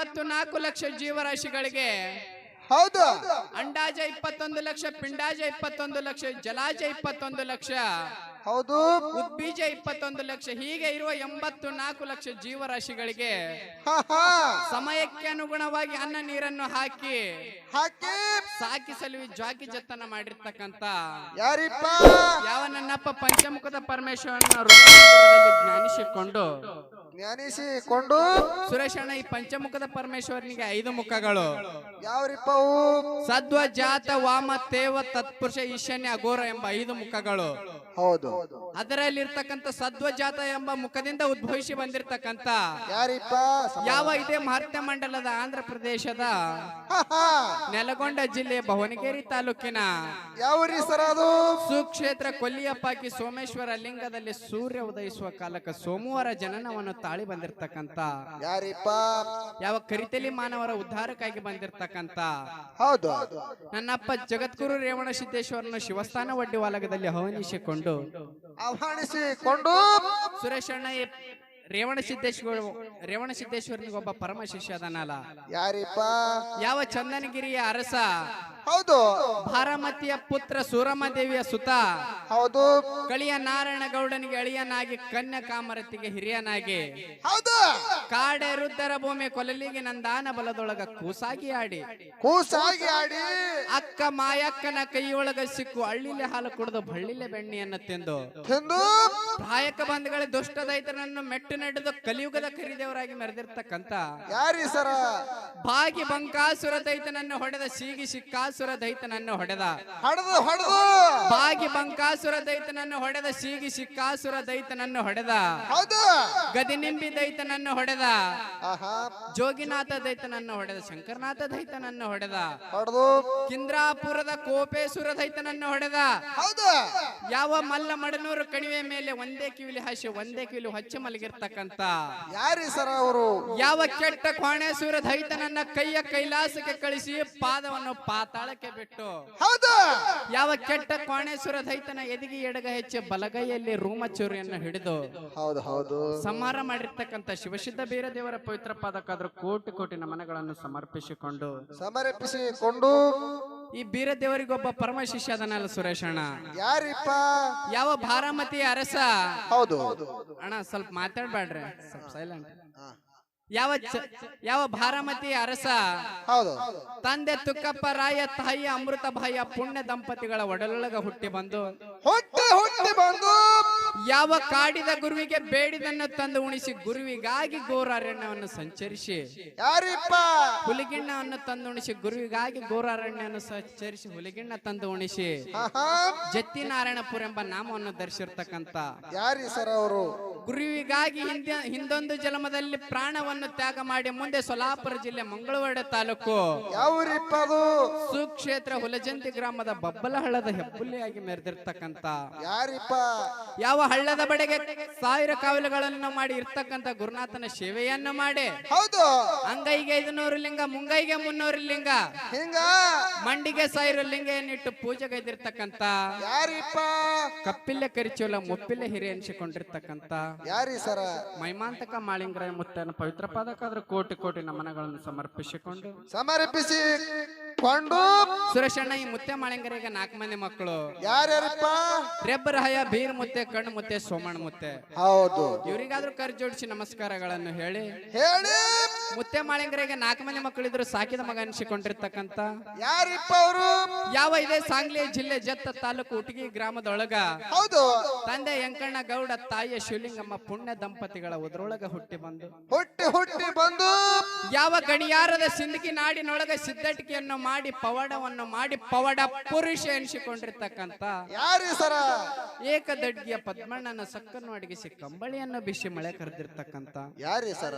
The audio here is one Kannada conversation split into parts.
ಎಂಬತ್ತು ನಾಲ್ಕು ಲಕ್ಷ ಜೀವರಾಶಿಗಳಿಗೆ. ಹೌದು. ಅಂಡಾಜ ಇಪ್ಪತ್ತೊಂದು ಲಕ್ಷ ಪಿಂಡಾಜ ಇಪ್ಪತ್ತೊಂದು ಲಕ್ಷ ಜಲಾಜ ಇಪ್ಪತ್ತೊಂದು ಲಕ್ಷ. ಹೌದು. ಉದ್ಬೀಜ ಇಪ್ಪತ್ತೊಂದು ಲಕ್ಷ ಹೀಗೆ ಇರುವ ಎಂಬತ್ತು ನಾಲ್ಕು ಲಕ್ಷ ಜೀವರಾಶಿಗಳಿಗೆ. ಸಮಯಕ್ಕೆ ಅನುಗುಣವಾಗಿ ಅನ್ನ ನೀರನ್ನು ಹಾಕಿ. ಹಾಕಿ. ಸಾಕಿ ಜಾಕಿ ಜತನ ಜತ್ತನ ಮಾಡಿರ್ತಕ್ಕಂತ ಯಾರಿಪ್ಪ? ಯಾವ ನನ್ನಪ್ಪ ಪಂಚಮುಖದ ಪರಮೇಶ್ವರನ ಜ್ಞಾನಿಸಿಕೊಂಡು. ಜ್ಞಾನಿಸಿಕೊಂಡು ಸುರೇಶಣ್ಣ ಈ ಪಂಚಮುಖದ ಪರಮೇಶ್ವರನಿಗೆ ಐದು ಮುಖಗಳು. ಯಾವ್ರಿಪ್ಪ ಅವು ಸದ್ವ ಜಾತ ವಾಮ ತೇವ ತತ್ಪುರುಷ ಈಶಾನ್ಯ ಅಘೋರ ಎಂಬ ಐದು ಮುಖಗಳು. ಹೌದು. ಅದರಲ್ಲಿರ್ತಕ್ಕಂಥ ಸದ್ವಜಾತ ಎಂಬ ಮುಖದಿಂದ ಉದ್ಭವಿಸಿ ಬಂದಿರತಕ್ಕಂತ ಯಾರಿಪ್ಪ? ಯಾವ ಇದೇ ಮಹತ್ಯ ಮಂಡಲದ ಆಂಧ್ರ ಪ್ರದೇಶದ? ನೆಲಗೊಂಡ ಜಿಲ್ಲೆ ಭವನಗೇರಿ ತಾಲೂಕಿನ ಸರ್ ಅದು? ಸುಕ್ಷೇತ್ರ ಕೊಲ್ಲಿಯಪ್ಪಾಕಿ ಸೋಮೇಶ್ವರ ಲಿಂಗದಲ್ಲಿ ಸೂರ್ಯ ಉದಯಿಸುವ ಕಾಲಕ್ಕೆ ಸೋಮವಾರ ಜನನವನ್ನು ತಾಳಿ ಬಂದಿರತಕ್ಕಂತ. ಯಾರಿಪ್ಪ? ಯಾವ ಕರಿತಲಿ ಮಾನವರ ಉದ್ಧಾರಕ್ಕಾಗಿ ಬಂದಿರತಕ್ಕಂತ. ಹೌದು. ನನ್ನಪ್ಪ ಜಗದ್ಗುರು ರೇವಣ ಸಿದ್ದೇಶ್ವರನ ಶಿವಸ್ಥಾನ ವಡ್ಡಿವಾಲಗದಲ್ಲಿ ಆಹ್ವಾನಿಸಿಕೊಂಡು. ಆಹ್ವಾನಿಸಿಕೊಂಡು? ಸುರೇಶಣ್ಣ ರೇವಣ ಸಿದ್ದೇಶ್ವರ ರೇವಣ ಸಿದ್ದೇಶ್ವರನಿಗೊಬ್ಬ ಪರಮ ಶಿಷ್ಯ ಅದನಲ್ಲ. ಯಾರಿಪ್ಪ? ಯಾವ ಚಂದನಗಿರಿಯ ಅರಸ? ಹೌದು. ಭಾರಮತಿಯ ಪುತ್ರ ಸೂರಮದೇವಿಯ ಸುತ. ಹೌದು. ಕಳಿಯ ನಾರಾಯಣ ಗೌಡನಿಗೆ ಅಳಿಯನಾಗಿ ಕನ್ಯಾ ಕಾಮರತಿಗೆ ಹಿರಿಯನಾಗಿ. ಹೌದು. ಕಾಡೆ ರುದ್ದರ ಭೂಮಿ ಕೊಲಲಿಗೆ ನಂದಾನ ಬಲದೊಳಗ ಕೂಸಾಗಿ ಆಡಿ. ಕೂಸಾಗಿ ಆಡಿ. ಅಕ್ಕ ಮಾಯಕ್ಕನ ಕೈಯೊಳಗ ಸಿಕ್ಕು ಹಳ್ಳಿಲೆ ಹಾಲು ಕುಡಿದು ಬಳ್ಳಿಲೆ ಬೆಣ್ಣೆಯನ್ನು ತಿಂದು. ತಿಂದು. ಸಹಾಯಕ ಬಂಧುಗಳ ದುಷ್ಟ ದೈತನನ್ನು ಮೆಟ್ಟು ನಡೆದು ಕಲಿಯುಗದ ಕರಿದೇವರಾಗಿ ಮೆರೆದಿರ್ತಕ್ಕಂತ. ಯಾರಿ ಸರ? ಭಾಗಿ ಬಂಕಾಸುರ ದೈತನನ್ನು ಹೊಡೆದ ಸೀಗಿ ಸಿಕ್ಕಾಸುರ ದೈತನನ್ನು ಹೊಡೆದ. ಹೊಡೆದು ಹೊಡೆದು! ಬಾಗಿ ಬಂಕಾಸುರ ದೈತನನ್ನು ಹೊಡೆದ ಸೀಗಿ ಸಿಕ್ಕಾಸುರ ದೈತನನ್ನು ಹೊಡೆದ. ಹೌದು! ಗದಿನಿಂಬಿ ದೈತನನ್ನು ಹೊಡೆದ. ಆಹಾ! ಜೋಗಿನಾಥ ದೈತನನ್ನು ಹೊಡೆದ ಶಂಕರನಾಥ ದೈತನನ್ನು ಹೊಡೆದ. ಹೊಡೆದು! ಕಿಂದ್ರಾಪುರದ ಕೋಪೇಶ್ವರ ದೈತನನ್ನು ಹೊಡೆದ. ಹೌದು! ಯಾವ ಮಲ್ಲ ಮಡನೂರು ಕಣಿವೆ ಮೇಲೆ ಒಂದೇ ಕಿವಿಲಿ ಹಾಸಿ ಒಂದೇ ಕಿವಿಲಿ ಹೊಚ್ಚ ಮಲಗಿರ್ತಕ್ಕಂತ ಯಾರಿ ಸರ ಅವರು? ಯಾವ ಕೆಟ್ಟ ಕೋಣೇಶ್ವರ ದೈತನನ್ನ ಕೈಯ ಕೈಲಾಸಕ್ಕೆ ಕಳಿಸಿ ಪಾದವನ್ನು ಪಾತಾಳಕ್ಕೆ ಬಿಟ್ಟು. ಹೌದು. ಯಾವ ಕೆಟ್ಟ ಕೋಣೇಶ್ವರ ದೈತನ ಎದಿಗೆ ಎಡಗ ಹೆಚ್ಚಿ ಬಲಗೈಯಲ್ಲಿ ರೂಮಚೂರಿಯನ್ನು ಹಿಡಿದು ಹೌದು ಹೌದು. ಸಂಹಾರ ಮಾಡಿರ್ತಕ್ಕಂತ ಶಿವಸಿದ್ಧ ಬೀರದೇವರ ಪವಿತ್ರ ಪಾದಕ್ಕಾದ್ರೂ ಕೋಟಿ ಕೋಟಿ ನಮನಗಳನ್ನು ಸಮರ್ಪಿಸಿಕೊಂಡು ಸಮರ್ಪಿಸಿಕೊಂಡು ಈ ಬೀರದೇವರಿಗೊಬ್ಬ ಪರಮ ಶಿಷ್ಯ ಅದನಲ್ಲ ಸುರೇಶಣ್ಣ ಯಾರಿಪ್ಪ? ಯಾವ ಭಾರಮತಿ ಅರಸ? ಹೌದು. ಅಣ್ಣ ಸ್ವಲ್ಪ ಮಾತಾಡ್ಬೇಡ್ರಿ ಸ್ವಲ್ಪ ಸೈಲೆಂಟ್. ಯಾವ ಚ- ಯಾವ ಭಾರಮತಿ ಅರಸ? ಹೌದು. ತಂದೆ ತುಕ್ಕಪ್ಪ ರಾಯ ತಾಯಿ ಅಮೃತ ಭಾಯ ಪುಣ್ಯ ದಂಪತಿಗಳ ಒಡಲೊಳಗ ಹುಟ್ಟಿ ಬಂದು ಹುಟ್ಟಿ ಹುಟ್ಟಿ ಬಂದು ಯಾವ ಕಾಡಿದ ಗುರುವಿಗೆ ಬೇಡಿದನ್ನ ತಂದು ಉಣಿಸಿ ಗುರುವಿಗಾಗಿ ಗೋರಾರಣ್ಯವನ್ನು ಸಂಚರಿಸಿ. ಯಾರಿಪ್ಪ? ಹುಲಿಗಿಣ್ಣವನ್ನು ತಂದು ಉಣಿಸಿ ಗುರುವಿಗಾಗಿ ಗೋರಾರಣ್ಯವನ್ನು ಸಂಚರಿಸಿ ಹುಲಿಗಿಣ್ಣ ತಂದು ಉಣಿಸಿ. ಜತ್ತಿನಾರಾಯಣಪುರ ಜತ್ತಿ ನಾರಾಯಣಪುರ ಎಂಬ ನಾಮವನ್ನು ಧರಿಸಿರ್ತಕ್ಕಂತ ಯಾರಿ ಸರ್ ಅವರು? ಗುರುವಿಗಾಗಿ ಹಿಂದೆ ಹಿಂದೊಂದು ಜನ್ಮದಲ್ಲಿ ಪ್ರಾಣವನ್ನು ತ್ಯಾಗ ಮಾಡಿ ಮುಂದೆ ಸೊಲಾಪುರ ಜಿಲ್ಲೆ ಮಂಗಳವಾಡ ತಾಲೂಕು. ಸುಕ್ಷೇತ್ರ ಹುಲಜಂತಿ ಗ್ರಾಮದ ಬಬ್ಬಲಹಳ್ಳದ ಹೆಬ್ಬುಲಿಯಾಗಿ ಮೆರೆದಿರ್ತಕ್ಕಂತ ಯಾರಿಪ್ಪ? ಯಾವ ಹಳ್ಳದ ಬಡೆಗೆ ಸಾವಿರ ಕಾವಲುಗಳನ್ನು ಮಾಡಿ ಇರ್ತಕ್ಕಂತ ಗುರುನಾಥನ ಸೇವೆಯನ್ನ ಮಾಡಿ. ಹೌದು. ಅಂಗೈಗೆ ಐದುನೂರು ಲಿಂಗ ಮುಂಗೈಗೆ ಮುನ್ನೂರು ಲಿಂಗ ಹಿಂಗ? ಮಂಡಿಗೆ ಸಾವಿರ ಲಿಂಗೆಯನ್ನಿಟ್ಟು ಪೂಜೆಗೈದಿರ್ತಕ್ಕಂತ ಯಾರಿಪ್ಪ? ಕಪ್ಪಿಲ್ಲೆ ಕರಿಚೋಲ ಮುಪ್ಪಿಲ್ಲ ಹಿರಿ ಅನ್ಸಿಕೊಂಡಿರ್ತಕ್ಕಂತ ಯಾರಿ ಸರ? ಮೈಮಾಂತಕ ಮಾಳಿಂಗರ ಮುತ್ತನ ಪವಿತ್ರ ಪಾದಕಾದ್ರೂ ಕೋಟಿ ಕೋಟಿ ನಮನಗಳನ್ನು ಸಮರ್ಪಿಸಿಕೊಂಡು. ಸಮರ್ಪಿಸಿಕೊಂಡು ಸುರೇಶಣ್ಣ ಈ ಮುತ್ತೆ ಮಾಳಿಂಗರಿಗೆ ನಾಲ್ಕು ಮಂದಿ ಮಕ್ಕಳು. ಯಾರ್ಯಾರಿಪ್ಪ? ರೆಬ್ಬರಹಯ ಬೀರ್ ಮುತ್ತೆ ಕಣ್ಣು ಮುತ್ತೆ ಸೋಮಣ್ಣ ಮುತ್ತೆ ಹೌದು. ಇವರಿಗಾದ್ರೂ ಕರ್ ಜೋಡಿಸಿ ನಮಸ್ಕಾರಗಳನ್ನು ಹೇಳಿ. ಹೇಳಿ. ಮುತ್ತೆ ಮಾಳಿಂಗರಿಗೆ ನಾಲ್ಕು ಮನೆ ಮಕ್ಕಳಿದ್ರು ಸಾಕಿದ ಮಗ ಅನಿಸಿಕೊಂಡಿರ್ತಕ್ಕಂತ ಯಾರಿಪ್ಪ ಅವರು? ಯಾವ ಇದೆ ಸಾಂಗ್ಲಿ ಜಿಲ್ಲೆ ಜತ್ತ ತಾಲೂಕು ಉಟಗಿ ಗ್ರಾಮದೊಳಗ ಹೌದು. ತಂದೆ ಯಂಕಣ್ಣ ಗೌಡ ತಾಯಿಯ ಶಿವಲಿಂಗಮ್ಮ ಪುಣ್ಯ ದಂಪತಿಗಳ ಉದ್ರೊಳಗ ಹುಟ್ಟಿ ಬಂದು ಹುಟ್ಟಿ ಹುಟ್ಟಿ ಬಂದು ಯಾವ ಗಣಿಯಾರದ ಸಿಂದಗಿ ನಾಡಿನೊಳಗ ಸಿದ್ದಟಿಕೆಯನ್ನು ಮಾಡಿ ಪವಾಡವನ್ನು ಮಾಡಿ ಪವಾಡ ಪುರುಷ ಎನಿಸಿಕೊಂಡಿರ್ತಕ್ಕಂತ ಯಾರಿ ಸರ? ಏಕದಡ್ಗಿಯ ಪದ್ಮಣ್ಣನ ಸಕ್ಕನ್ನು ಅಡಗಿಸಿ ಕಂಬಳಿಯನ್ನ ಬಿಸಿ ಮಳೆ ಕರೆದಿರ್ತಕ್ಕಂತ. ಯಾರಿ ಸರ?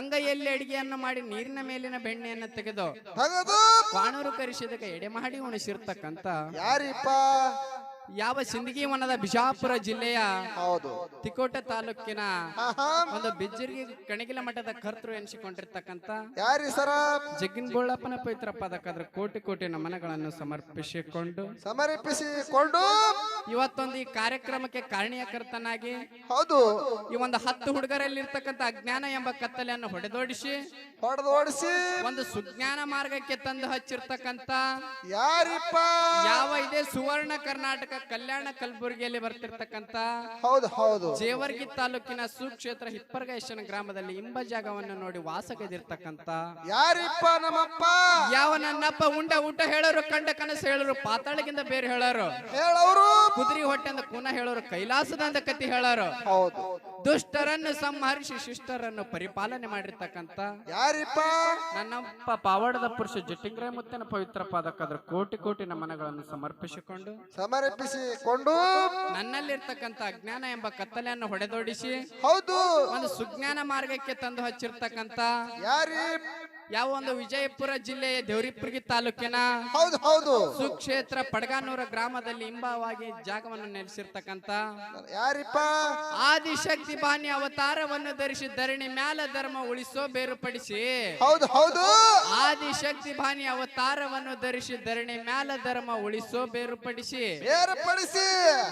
ಅಂಗೈಯಲ್ಲಿ ಅಡಿಗೆಯನ್ನು ಮಾಡಿ ನೀರಿನ ಮೇಲಿನ ಬೆಣ್ಣೆಯನ್ನು ತೆಗೆದು ತಗದು. ಕಾಣೂರು ಕರಿಸಿದಕ್ಕೆ ಎಡೆ ಮಾಡಿ ಉಣಿಸಿರ್ತಕ್ಕಂತ. ಯಾರಿಪ್ಪ? ಯಾವ ಸಿಂದಗಿ ವನದ ಬಿಜಾಪುರ ಜಿಲ್ಲೆಯ ಹೌದು. ತಿಕೋಟ ತಾಲೂಕಿನ ಒಂದು ಬಿಜ್ಜರ್ಗಿ ಕಣಗಿಲ ಮಠದ ಕರ್ತೃ ಎನಿಸಿಕೊಂಡಿರ್ತಕ್ಕಂತ. ಯಾರಿ ಸರ? ಜಗ್ಗಿನ ಗೋಳಪ್ಪನ ಪವಿತ್ರ ಪದಕ್ಕಾದ್ರೆ ಕೋಟಿ ಕೋಟಿ ನಮನಗಳನ್ನು ಸಮರ್ಪಿಸಿಕೊಂಡು ಸಮರ್ಪಿಸಿಕೊಂಡು ಇವತ್ತೊಂದು ಈ ಕಾರ್ಯಕ್ರಮಕ್ಕೆ ಕಾರಣೀಯಕರ್ತನಾಗಿ ಹೌದು. ಈ ಒಂದು ಹತ್ತು ಹುಡುಗರಲ್ಲಿ ಇರ್ತಕ್ಕಂಥ ಅಜ್ಞಾನ ಎಂಬ ಕತ್ತಲೆಯನ್ನು ಹೊಡೆದೋಡಿಸಿ ಹೊಡೆದೋಡಿಸಿ ಒಂದು ಸುಜ್ಞಾನ ಮಾರ್ಗಕ್ಕೆ ತಂದು ಹಚ್ಚಿರ್ತಕ್ಕಂತ ಯಾರಿಪ್ಪ? ಯಾವ ಇದೆ ಸುವರ್ಣ ಕರ್ನಾಟಕ ಕಲ್ಯಾಣ ಕಲಬುರಗಿಯಲ್ಲಿ ಬರ್ತಿರ್ತಕ್ಕಂತ ಹೌದು ಹೌದು. ಜೇವರ್ಗಿ ತಾಲೂಕಿನ ಸುಕ್ಷೇತ್ರ ಹಿಪ್ಪರಗೇಶನ ಗ್ರಾಮದಲ್ಲಿ ಇಂಬ ಜಾಗವನ್ನು ನೋಡಿ ವಾಸಗದಿರ್ತಕ್ಕಂತ ಯಾರಿಪ್ಪ ನಮ್ಮಪ್ಪ? ಯಾವ ನನ್ನಪ್ಪ ಉಂಡ ಊಟ ಹೇಳರು ಕಂಡ ಕನಸು ಹೇಳರು ಪಾತಾಳಗಿಂದ ಬೇರೆ ಹೇಳೋರು. ಹೇಳವರು ಕುದುರೆ ಅಂತ ಕುನ ಹೇಳೋರು ಅಂತ ಕತಿ ಹೇಳೋರು. ಹೌದು. ದುಷ್ಟರನ್ನು ಸಂಹರಿಸಿ ಶಿಷ್ಟರನ್ನು ಪರಿಪಾಲನೆ ಮಾಡಿರ್ತಕ್ಕಂತ ಯಾರಿಪ್ಪ? ನನ್ನಪ್ಪ ಪಾವಡದ ಪುರುಷ ಜಟಿಂಗ್ರ ಮುತ್ತಿನ ಪವಿತ್ರ ಪಾದಕ್ಕಾದ್ರ ಕೋಟಿ ಕೋಟಿ ನಮನಗಳನ್ನು ಸಮರ್ಪಿಸಿಕೊಂಡು ಸಮರ್ಪಿಸಿಕೊಂಡು ನನ್ನಲ್ಲಿರ್ತಕ್ಕಂತ ಅಜ್ಞಾನ ಎಂಬ ಕತ್ತಲೆಯನ್ನು ಹೊಡೆದೋಡಿಸಿ ಹೌದು. ಒಂದು ಸುಜ್ಞಾನ ಮಾರ್ಗಕ್ಕೆ ತಂದು ಹಚ್ಚಿರ್ತಕ್ಕಂತ ಯಾರಿ ಯಾವ ಒಂದು ವಿಜಯಪುರ ಜಿಲ್ಲೆಯ ದೇವರಿಪುರ್ಗಿ ತಾಲೂಕಿನ ಹೌದು ಹೌದು. ಸುಕ್ಷೇತ್ರ ಪಡಗಾನೂರ ಗ್ರಾಮದಲ್ಲಿ ಇಂಬವಾಗಿ ಜಾಗವನ್ನು ನೆಲೆಸಿರ್ತಕ್ಕಂತ ಯಾರಿಪ್ಪ? ಆದಿಶಕ್ತಿ ಬಾನಿ ಅವತಾರವನ್ನು ಧರಿಸಿ ಧರಣಿ ಮ್ಯಾಲ ಧರ್ಮ ಉಳಿಸೋ ಬೇರುಪಡಿಸಿ ಹೌದು ಹೌದು. ಆದಿಶಕ್ತಿ ಬಾನಿ ಅವತಾರವನ್ನು ಧರಿಸಿ ಧರಣಿ ಮ್ಯಾಲ ಧರ್ಮ ಉಳಿಸೋ ಬೇರುಪಡಿಸಿ ಬೇರುಪಡಿಸಿ.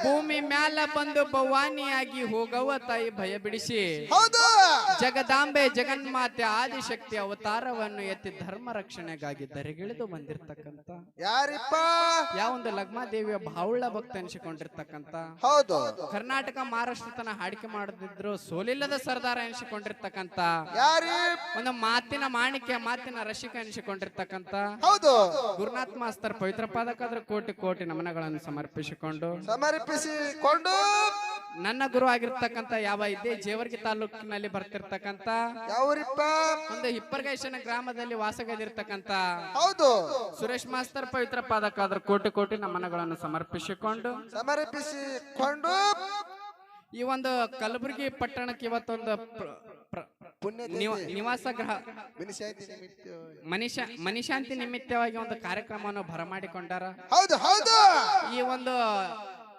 ಭೂಮಿ ಮ್ಯಾಲ ಬಂದು ಭವಾನಿಯಾಗಿ ಹೋಗವ ತಾಯಿ ಭಯ ಬಿಡಿಸಿ ಹೌದು. ಜಗದಾಂಬೆ ಜಗನ್ಮಾತೆ ಆದಿಶಕ್ತಿ ಅವತಾರವನ್ನು ಎತ್ತಿ ಧರ್ಮ ರಕ್ಷಣೆಗಾಗಿ ಧರೆಗಿಳಿದು ಬಂದಿರ್ತಕ್ಕಂತ. ಯಾರಿಪ್ಪ? ಯಾವೊಂದು ಲಗ್ಮಾದೇವಿಯ ಬಾವುಳ್ಳ ಭಕ್ತ ಎನಿಸಿಕೊಂಡಿರ್ತಕ್ಕಂತ. ಹೌದು. ಕರ್ನಾಟಕ ಮಹಾರಾಷ್ಟ್ರ ತನ ಹಾಡಿಕೆ ಮಾಡದಿದ್ರು ಸೋಲಿಲ್ಲದ ಸರ್ದಾರ ಎನಿಸಿಕೊಂಡಿರ್ತಕ್ಕಂತ. ಯಾರಿ ಒಂದು ಮಾತಿನ ಮಾಣಿಕ್ಯ ಮಾತಿನ ರಸಿಕ ಎನಿಸಿಕೊಂಡಿರ್ತಕ್ಕಂತ. ಹೌದು. ಗುರುನಾಥ್ ಮಾಸ್ತರ್ ಪವಿತ್ರ ಪಾದಕಾದ್ರ ಕೋಟಿ ಕೋಟಿ ನಮನಗಳನ್ನು ಸಮರ್ಪಿಸಿಕೊಂಡು. ಸಮರ್ಪಿಸಿಕೊಂಡು ನನ್ನ ಗುರು ಆಗಿರ್ತಕ್ಕಂತ ಯಾವ ಇದ್ದೆ ಜೇವರ್ಗಿ ತಾಲೂಕಿನಲ್ಲಿ ಬರ್ತಿರ್ತಕ್ಕಂತ ಯಾವರಿಪ್ಪ? ಒಂದು ಹಿಪ್ಪರ್ಗೇಶನ ಗ್ರಾಮದಲ್ಲಿ ವಾಸಗದಿರ್ತಕ್ಕಂತ ಹೌದು. ಸುರೇಶ್ ಮಾಸ್ತರ್ ಪವಿತ್ರ ಪಾದಕ್ಕಾದ್ರೂ ಕೋಟಿ ಕೋಟಿ ನಮನಗಳನ್ನು ಸಮರ್ಪಿಸಿಕೊಂಡು ಸಮರ್ಪಿಸಿಕೊಂಡು ಈ ಒಂದು ಕಲಬುರಗಿ ಪಟ್ಟಣಕ್ಕೆ ಇವತ್ತೊಂದು ಪ್ರ- ಪ್ರ- ಪುಣ್ಯ ನಿವ- ನಿವಾಸ ಗೃಹ ಮನಿಷ ಮನಿಶಾಂತಿ ನಿಮಿತ್ತವಾಗಿ ಒಂದು ಕಾರ್ಯಕ್ರಮವನ್ನು ಬರಮಾಡಿಕೊಂಡಾರ ಹೌದು ಹೌದು. ಈ ಒಂದು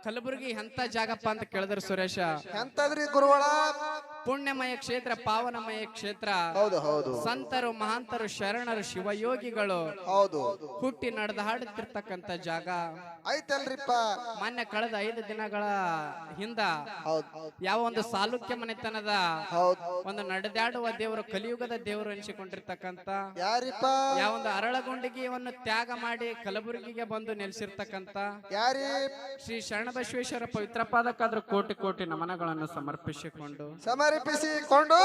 ಕಲಬುರಗಿ ಎಂತ ಜಾಗಪ್ಪ ಅಂತ ಕೇಳಿದ್ರು ಸುರೇಶ? ಎಂತದ್ರಿ ಗುರುಗಳ ಪುಣ್ಯಮಯ ಕ್ಷೇತ್ರ ಪಾವನಮಯ ಕ್ಷೇತ್ರ. ಹೌದು ಹೌದು. ಸಂತರು ಮಹಾಂತರು ಶರಣರು ಶಿವಯೋಗಿಗಳು ಹೌದು. ಹುಟ್ಟಿ ನಡೆದಾಡುತ್ತಿರ್ತಕ್ಕಂತ ಜಾಗ. ಐತಲ್ರಿಪ್ಪ ಮಾನ್ಯ ಕಳೆದ ಐದು ದಿನಗಳ ಹಿಂದ ಯಾವ ಒಂದು ಸಾಲುಕ್ಯ ಮನೆತನದ ಒಂದು ನಡೆದಾಡುವ ದೇವರು ಕಲಿಯುಗದ ದೇವರು ಎನಿಸಿಕೊಂಡಿರ್ತಕ್ಕಂಥ ಯಾರಿಪ್ಪ? ಯಾವ ಒಂದು ಅರಳಗೊಂಡಿಗೆಯನ್ನು ತ್ಯಾಗ ಮಾಡಿ ಕಲಬುರಗಿಗೆ ಬಂದು ನೆಲೆಸಿರ್ತಕ್ಕಂತ ಯಾರಿ? ಶ್ರೀ ಶರಣಬಸವೇಶ್ವರ ಪವಿತ್ರ ಪಾದಕ್ಕಾದ್ರೂ ಕೋಟಿ ಕೋಟಿ ನಮನಗಳನ್ನು ಸಮರ್ಪಿಸಿಕೊಂಡು ಸಮರ್ಪಿಸಿಕೊಂಡು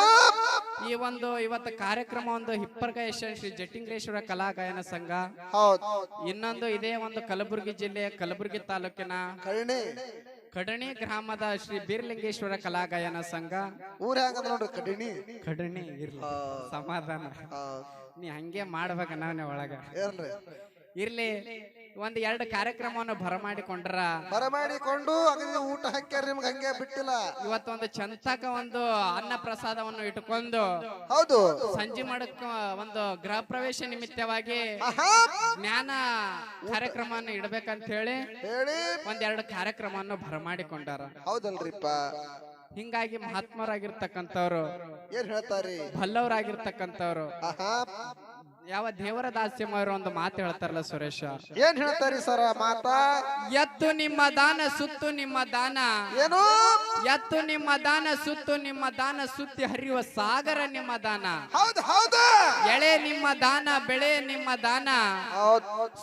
ಈ ಒಂದು ಇವತ್ತು ಕಾರ್ಯಕ್ರಮ ಒಂದು ಹಿಪ್ಪರ್ಗ ಶ್ರೀ ಜೆಟ್ಟಿಂಗೇಶ್ವರ ಕಲಾ ಗಾಯನ ಸಂಘ. ಹೌದು. ಇನ್ನೊಂದು ಇದೇ ಒಂದು ಕಲಬುರಗಿ ಜಿಲ್ಲೆಯ ಕಲಬುರಗಿ ತಾಲೂಕಿನ ಕರ್ಣಿ ಕಡಣಿ ಗ್ರಾಮದ ಶ್ರೀ ಬೀರ್ಲಿಂಗೇಶ್ವರ ಕಲಾ ಗಾಯನ ಸಂಘ. ಊರ ನೋಡ್ರಿ ಕಡಿಣಿ. ಕಡಣಿ ಇರ್ಲಿ. ಸಮಾಧಾನ. ನೀ ಹಂಗೆ ಮಾಡ್ಬೇಕ ನಾನೇ ಒಳಗ. ಇರ್ಲಿ. ಒಂದ್ ಎರಡು ಕಾರ್ಯಕ್ರಮವನ್ನು ಬರಮಾಡಿಕೊಂಡ್ರ? ಬರಮಾಡಿಕೊಂಡು ಅಗದಿ ಊಟ ಹಾಕ್ಯಾರ ನಿಮ್ಗೆ ಹಂಗೆ ಬಿಟ್ಟಿಲ್ಲ. ಇವತ್ತೊಂದು ಚಂತಕ ಒಂದು ಅನ್ನ ಪ್ರಸಾದವನ್ನು ಇಟ್ಕೊಂಡು ಹೌದು. ಸಂಜೆ ಮಾಡಕ್ಕ ಒಂದು ಗೃಹ ಪ್ರವೇಶ ನಿಮಿತ್ತವಾಗಿ ಜ್ಞಾನ ಕಾರ್ಯಕ್ರಮವನ್ನು ಇಡ್ಬೇಕಂತ ಹೇಳಿ. ಹೇಳಿ ಒಂದೆರಡು ಕಾರ್ಯಕ್ರಮವನ್ನು ಬರಮಾಡಿಕೊಂಡಾರ. ಹೌದಲ್ರಿಪ್ಪ. ಹಿಂಗಾಗಿ ಮಹಾತ್ಮರಾಗಿರ್ತಕ್ಕಂಥವ್ರು ಏನ್ ಹೇಳ್ತಾರೆ? ಬಲ್ಲವರಾಗಿರ್ತಕ್ಕಂಥವ್ರು ಯಾವ ದೇವರ ದಾಸ್ಯಮರು ಒಂದು ಮಾತು ಹೇಳ್ತಾರಲ್ಲ ಸುರೇಶ? ಏನ್ ಹೇಳ್ತಾರಿ ಸರ ಮಾತಾ? ಎತ್ತು ನಿಮ್ಮ ದಾನ ಸುತ್ತು ನಿಮ್ಮ ದಾನ. ಏನು? ಎತ್ತು ನಿಮ್ಮ ದಾನ ಸುತ್ತು ನಿಮ್ಮ ದಾನ ಸುತ್ತಿ ಹರಿಯುವ ಸಾಗರ ನಿಮ್ಮ ದಾನ. ಹೌದು ಹೌದು. ಎಳೆ ನಿಮ್ಮ ದಾನ ಬೆಳೆ ನಿಮ್ಮ ದಾನ.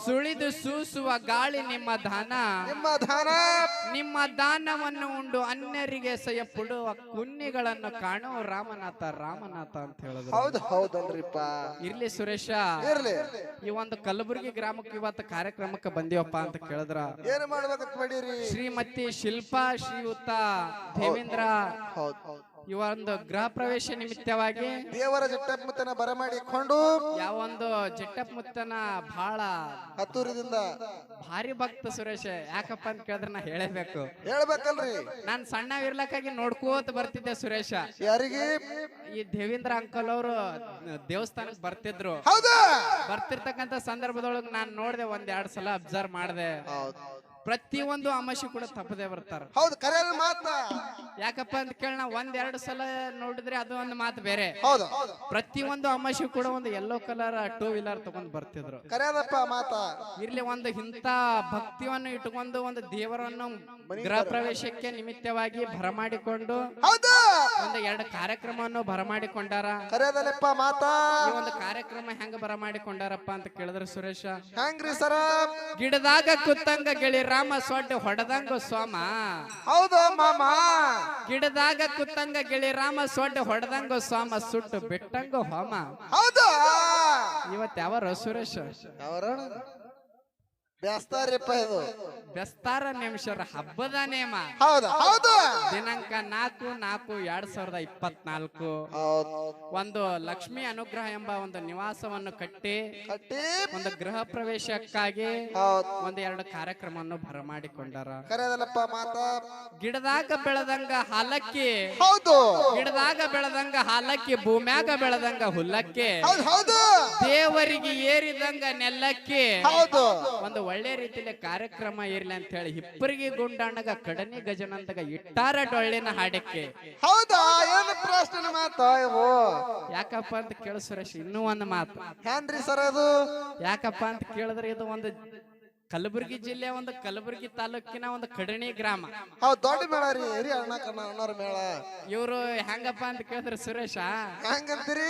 ಸುಳಿದು ಸೂಸುವ ಗಾಳಿ ನಿಮ್ಮ ದಾನ. ನಿಮ್ಮ ದಾನ. ನಿಮ್ಮ ದಾನವನ್ನು ಉಂಡು ಅನ್ಯರಿಗೆ ಸಯ ಪುಡುವ ಕುನ್ನಿಗಳನ್ನು ಕಾಣುವ ರಾಮನಾಥ ರಾಮನಾಥ ಅಂತ ಹೇಳಿದ್ರು. ಹೌದು ಹೌದಲ್ರಿಪ್ಪ. ಇರ್ಲಿ ಸುರೇಶ. ಇರ್ಲಿ. ಈ ಒಂದು ಕಲಬುರಗಿ ಗ್ರಾಮಕ್ಕೆ ಇವತ್ತು ಕಾರ್ಯಕ್ರಮಕ್ಕೆ ಬಂದಿವಪ್ಪ ಅಂತ ಕೇಳಿದ್ರ. ಏನ್ ಮಾಡ್ಬೇಕು ಶ್ರೀಮತಿ ಶಿಲ್ಪಾ ಶ್ರೀಯುತ. ದೇವೇಂದ್ರ ಇವೊಂದು ಗೃಹ ಪ್ರವೇಶ ನಿಮಿತ್ತವಾಗಿ ದೇವರ ಜಟ್ಟಪ್ಪತನ ಬರಮಾಡಿಕೊಂಡು ಯಾವ ಒಂದು ಜಟ್ಟಪ್ ಮುತ್ತನ ಬಹಳ ಹತ್ತೂರದಿಂದ ಭಾರಿ ಭಕ್ತ ಸುರೇಶ ಯಾಕಪ್ಪ ಅಂತ ಕೇಳಿದ್ರೆ ನಾ ಹೇಳಬೇಕು. ಹೇಳ್ಬೇಕಲ್ರಿ. ನಾನ್ ಸಣ್ಣ ಇರ್ಲಕ್ಕಾಗಿ ನೋಡ್ಕೋತ ಬರ್ತಿದ್ದೆ ಸುರೇಶ. ಯಾರಿಗೆ? ಈ ದೇವೇಂದ್ರ ಅಂಕಲ್ ಅವರು ದೇವಸ್ಥಾನಕ್ಕೆ ಬರ್ತಿದ್ರು. ಬರ್ತಿರ್ತಕ್ಕಂತ ಸಂದರ್ಭದೊಳಗೆ ನಾನ್ ನೋಡ್ದೆ ಒಂದ್ ಎರಡ್ ಸಲ ಅಬ್ಸರ್ವ್ ಮಾಡ್ದೆ. ಪ್ರತಿಯೊಂದು ಅಮಾಶಿ ಕೂಡ ತಪ್ಪದೆ ಬರ್ತಾರ. ಹೌದು ಕರೆ ಮಾತ. ಯಾಕಪ್ಪ ಅಂತ ಕೇಳ ನಾ ಒಂದ್ ಎರಡು ಸಲ ನೋಡಿದ್ರೆ ಅದು ಒಂದು ಮಾತು ಬೇರೆ. ಹೌದು. ಪ್ರತಿಯೊಂದು ಅಮಾಶಿ ಕೂಡ ಒಂದು ಯೆಲ್ಲೋ ಕಲರ್ ಟೂ ವೀಲರ್ ತಗೊಂಡ್ ಬರ್ತಿದ್ರು. ಕರೆಯದಪ್ಪ ಮಾತ. ಇರ್ಲಿ ಒಂದು ಇಂಥ ಭಕ್ತಿಯನ್ನು ಇಟ್ಕೊಂಡು ಒಂದು ದೇವರನ್ನು ಗೃಹ ಪ್ರವೇಶಕ್ಕೆ ನಿಮಿತ್ತವಾಗಿ ಬರಮಾಡಿಕೊಂಡು ಹೌದು. ಒಂದು ಎರಡು ಕಾರ್ಯಕ್ರಮವನ್ನು ಬರಮಾಡಿಕೊಂಡಾರ? ಕರೆಯದಲ್ಲಪ್ಪ ಮಾತಾ. ಈ ಒಂದು ಕಾರ್ಯಕ್ರಮ ಹೆಂಗ ಬರಮಾಡಿಕೊಂಡಾರಪ್ಪ ಅಂತ ಕೇಳಿದ್ರ ಸುರೇಶ. ಹೆಂಗ್ರಿ ಸರ? ಗಿಡದಾಗ ಕುತ್ತಂಗ ಗಿಳಿ ರಾಮ ಸೊಡ್ಡ ಹೊಡೆದಂಗ ಸೋಮ. ಹೌದು ಮಾಮ. ಗಿಡದಾಗ ಕುತ್ತಂಗ ಗಿಳಿ ರಾಮ ಸೊಡ್ಡ ಹೊಡೆದಂಗ ಸೋಮ ಸುಟ್ಟು ಬಿಟ್ಟಂಗ ಹೋಮ. ಹೌದು. ಇವತ್ತು ಯಾವ ಸುರೇಶ? ಅವರ ಬ್ಯಾಸ್ತಾರಿಪ್ಪ ಇದು. ಬೆಸ್ತಾರ ನಿಮಿಷರ ಹಬ್ಬದ ನೇಮ ಹೌದು? ಹೌದು. ದಿನಾಂಕ ನಾಲ್ಕು ನಾಲ್ಕು ಎರಡ್ ಸಾವಿರದ ಇಪ್ಪತ್ನಾಲ್ಕು. ಒಂದು ಲಕ್ಷ್ಮಿ ಅನುಗ್ರಹ ಎಂಬ ಒಂದು ನಿವಾಸವನ್ನು ಕಟ್ಟಿ ಕಟ್ಟಿ. ಒಂದು ಗೃಹ ಪ್ರವೇಶಕ್ಕಾಗಿ ಒಂದು ಎರಡು ಕಾರ್ಯಕ್ರಮವನ್ನು ಬರಮಾಡಿಕೊಂಡಾರ ಕರೆಯದಲ್ಲಪ್ಪ ಮಾತ. ಗಿಡದಾಗ ಬೆಳೆದಂಗ ಹಾಲಕ್ಕಿ. ಹೌದು. ಗಿಡದಾಗ ಬೆಳೆದಂಗ ಹಾಲಕ್ಕಿ ಭೂಮ್ಯಾಗ ಬೆಳೆದಂಗ ಹುಲ್ಲಕ್ಕಿ. ಹೌದು. ದೇವರಿಗೆ ಏರಿದಂಗ ನೆಲ್ಲಕ್ಕಿ. ಹೌದು. ಒಂದು ಒಳ್ಳೆ ರೀತಿಯಲ್ಲಿ ಕಾರ್ಯಕ್ರಮ ಇರ್ಲಿ ಅಂತ ಹೇಳಿ ಹಿಪ್ಪರಿಗೆ ಗುಂಡಾಣಗ ಕಡನಿ ಗಜನಂತಗ ಇಟ್ಟಾರ ಡೊಳ್ಳಿನ ಹಾಡಕ್ಕೆ. ಹೌದಾ? ಏನು ಪ್ರಶ್ನೆ ಮಾತು ಇವು? ಯಾಕಪ್ಪ ಅಂತ ಕೇಳ ಸುರೇಶ್ ಇನ್ನೂ ಒಂದು ಮಾತು. ಹೆಂಗ್ರಿ ಸರ್ ಅದು? ಯಾಕಪ್ಪ ಅಂತ ಕೇಳಿದ್ರೆ ಇದು ಒಂದು ಕಲಬುರಗಿ ಜಿಲ್ಲೆಯ ಒಂದು ಕಲಬುರಗಿ ತಾಲೂಕಿನ ಒಂದು ಕಡಣಿ ಗ್ರಾಮ. ಹೌದು ದೊಡ್ಡ ಮೇಳ ರೀ ಹಿರಿ ಅಣ್ಣ ಕಣ್ಣ ಅಣ್ಣವ್ರ ಮೇಳ. ಇವರು ಹೆಂಗಪ್ಪ ಅಂತ ಕೇಳಿದ್ರೆ ಸುರೇಶ ಹೆಂಗಂತೀರಿ?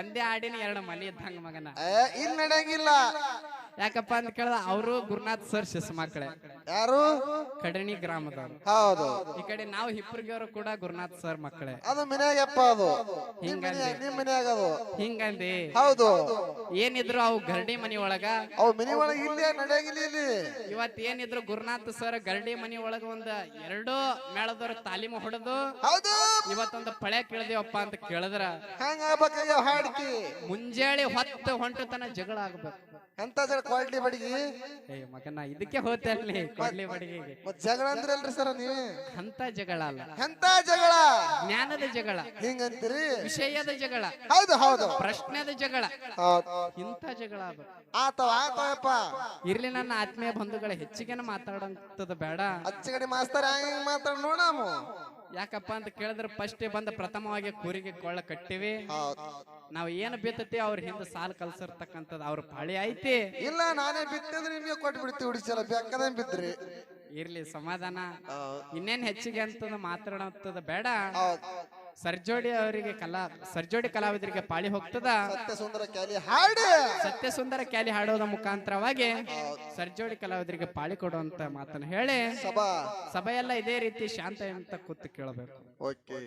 ಒಂದೇ ಆಡಿನ ಎರಡು ಮನೆ ಇದ್ದಂಗ ಮಗನ. ಇನ್ ನಡೆಯಂಗಿಲ್ಲ. ಯಾಕಪ್ಪ ಅಂತ ಕೇಳಿದ ಅವರು ಗುರುನಾಥ್ ಸರ್ ಶಿಶು ಮಕ್ಕಳೇ ಯಾರು? ಕಡಣಿ ಗ್ರಾಮದವರು. ಹೌದು. ಈ ಕಡೆ ನಾವು ಹಿಪ್ಪರ್ಗಿಯವರು ಕೂಡ ಗುರುನಾಥ್ ಸರ್ ಮಕ್ಕಳೇ. ಅದು ಮನ್ಯಾಗಪ್ಪ ಅದು. ನಿಮ್ ಹಿಂಗಂದೆ. ಮನ್ಯಾಗ ನಿಮ್ ಮನ್ಯಾಗ ಅದು. ಹಿಂಗಂದಿ. ಹೌದು. ಏನಿದ್ರು ಅವು ಗರಡಿ ಮನಿ ಒಳಗ. ಅವು ಮನಿ ಒಳಗೆ ಇಲ್ಲೇ ನಡೆಯಂಗಿಲ್ಲ ಇಲ್ಲಿ ಇವತ್ ಏನಿದ್ರು ಗುರುನಾಥ್ ಸರ್ ಗರಡಿ ಮನಿ ಒಳಗ ಒಂದ್ ಎರಡು ಮೇಳದವ್ರ ತಾಲೀಮು ಹೊಡೆದು ಹೌದು. ಇವತ್ತೊಂದು ಪಳೆ ಕೇಳದೇವಪ್ಪ ಅಂತ ಕೇಳಿದ್ರ. ಹಂಗ ಹಾಡ್ಕಿ. ಮುಂಜಾನೆ ಹೊತ್ತು ಹೊಂಟತನ ಜಗಳ ಆಗ್ಬೇಕು. ಎಂತ ಜಗಳ ಕ್ವಾಲಿಟಿ ಬಡಿಗಿ? ಏ ಮಗನ ಇದಕ್ಕೆ ಹೋತೆ ಅಲ್ಲಿ ಕೊಡ್ಲಿ ಬಡಿಗೆಗೆ. ಮತ್ ಜಗಳ ಅಂದ್ರಲ್ರಿ ಸರ ನೀವ್? ಅಂತ ಜಗಳ ಅಲ್ಲ. ಎಂತ ಜಗಳ? ಜ್ಞಾನದ ಜಗಳ. ಹಿಂಗಂತೀರಿ? ವಿಷಯದ ಜಗಳ. ಹೌದು ಹೌದು. ಪ್ರಶ್ನೆದ ಜಗಳ. ಹೌದು. ಇಂಥ ಜಗಳ ಆಗ್ಬೇಕು ಆತವ ಆತವಪ್ಪ ಇರ್ಲಿ ನನ್ನ ಆತ್ಮೀಯ ಬಂಧುಗಳ ಹೆಚ್ಚಿಗೆನ ಮಾತಾಡಂತದ ಬೇಡ. ಅಚ್ಚಗಡಿ ಮಾಸ್ತರ್ ಹೆಂಗ್ ಮಾತಾಡ್ ನೋಡಾಮು ಯಾಕಪ್ಪ ಅಂತ ಕೇಳಿದ್ರೆ ಫಸ್ಟ್ ಬಂದ ಪ್ರಥಮವಾಗಿ ಕೂರಿಗೆ ಕೊಳ್ಳ ಕಟ್ಟಿವಿ. ನಾವ್ ಏನ್ ಬಿತ್ತತಿ ಅವ್ರ ಹಿಂದೆ ಸಾಲ ಕಲ್ಸಿರ್ತಕ್ಕಂಥದ್ದು ಅವ್ರ ಪಾಳಿ ಐತಿ. ಇಲ್ಲ ನಾನೇ ಬಿತ್ತಿದ್ರೆ ನಿಮ್ಗೆ ಕೊಟ್ಟು ಬಿಡ್ತೀವಿ ಹುಡಿಸಲ್ಲ ಬೇಕಾದ ಬಿದ್ರಿ. ಇರ್ಲಿ ಸಮಾಧಾನ. ಇನ್ನೇನ್ ಹೆಚ್ಚಿಗೆ ಅಂತದ ಮಾತಾಡೋಂಥದ್ದು ಬೇಡ. ಸರ್ಜೋಡಿ ಅವರಿಗೆ ಕಲಾ ಸರ್ಜೋಡಿ ಕಲಾವಿದರಿಗೆ ಪಾಳಿ ಹೋಗ್ತದ? ಸತ್ಯ ಸುಂದರ ಕ್ಯಾಲಿ ಹಾಡಿ! ಸತ್ಯ ಸುಂದರ ಕ್ಯಾಲಿ ಹಾಡೋದ ಮುಖಾಂತರವಾಗಿ ಸರ್ಜೋಡಿ ಕಲಾವಿದರಿಗೆ ಪಾಳಿ ಕೊಡುವಂತ ಮಾತನ್ನ ಹೇಳಿ. ಸಭಾ. ಸಭೆಯೆಲ್ಲ ಇದೇ ರೀತಿ ಶಾಂತ ಅಂತ ಕೂತು ಕೇಳಬೇಕು. ಓಕೆ.